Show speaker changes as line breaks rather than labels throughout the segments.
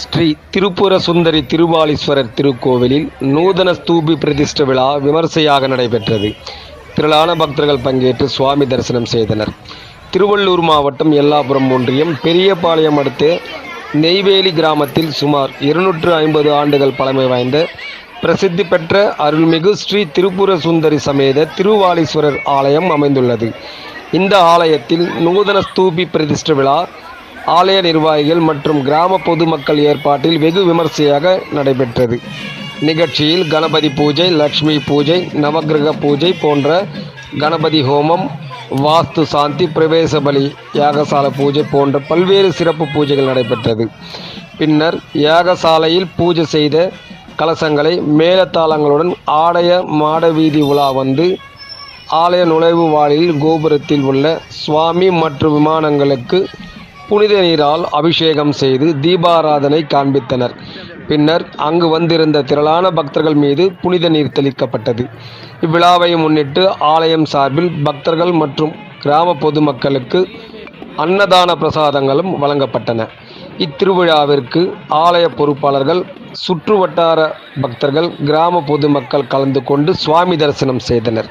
ஸ்ரீ திருப்புர சுந்தரி திருவாலீஸ்வரர் திருக்கோவிலில் நூதன ஸ்தூபி பிரதிஷ்ட விழா விமர்சையாக நடைபெற்றது. திரளான பக்தர்கள் பங்கேற்று சுவாமி தரிசனம் செய்தனர். திருவள்ளூர் மாவட்டம் எல்லாபுரம் ஒன்றியம் பெரியபாளையம் அடுத்த நெய்வேலி கிராமத்தில் சுமார் இருநூற்று ஐம்பது ஆண்டுகள் பழமை வாய்ந்த பிரசித்தி பெற்ற அருள்மிகு ஸ்ரீ திருப்புர சுந்தரி சமேத திருவாலீஸ்வரர் ஆலயம் அமைந்துள்ளது. இந்த ஆலயத்தில் நூதன ஸ்தூபி பிரதிஷ்ட விழா ஆலய நிர்வாகிகள் மற்றும் கிராம பொதுமக்கள் ஏற்பாட்டில் வெகு விமர்சையாக நடைபெற்றது. நிகழ்ச்சியில் கணபதி பூஜை லக்ஷ்மி பூஜை நவகிரக பூஜை போன்ற கணபதி ஹோமம் வாஸ்து சாந்தி பிரவேச பலி யாகசால பூஜை போன்ற பல்வேறு சிறப்பு பூஜைகள் நடைபெற்றது. பின்னர் யாகசாலையில் பூஜை செய்த கலசங்களை மேலத்தாளங்களுடன் ஆலய மாடவீதி உலா வந்து ஆலய நுழைவு வாயிலில் கோபுரத்தில் உள்ள சுவாமி மற்றும் விமானங்களுக்கு புனித நீரால் அபிஷேகம் செய்து தீபாராதனை காண்பித்தனர். பின்னர் அங்கு வந்திருந்த திரளான பக்தர்கள் மீது புனித நீர் தெளிக்கப்பட்டது. இவ்விழாவை முன்னிட்டு ஆலயம் சார்பில் பக்தர்கள் மற்றும் கிராம பொதுமக்களுக்கு அன்னதான பிரசாதங்களும் வழங்கப்பட்டன. இத்திருவிழாவிற்கு ஆலய பொறுப்பாளர்கள் சுற்று வட்டார பக்தர்கள் கிராம பொதுமக்கள் கலந்து கொண்டு சுவாமி தரிசனம் செய்தனர்.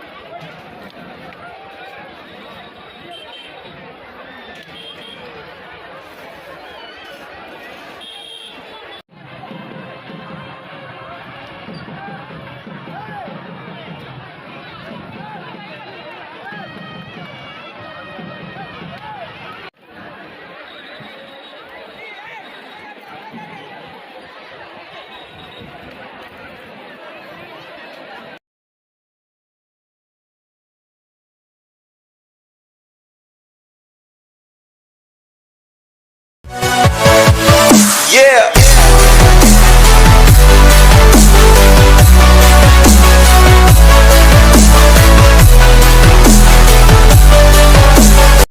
Yeah.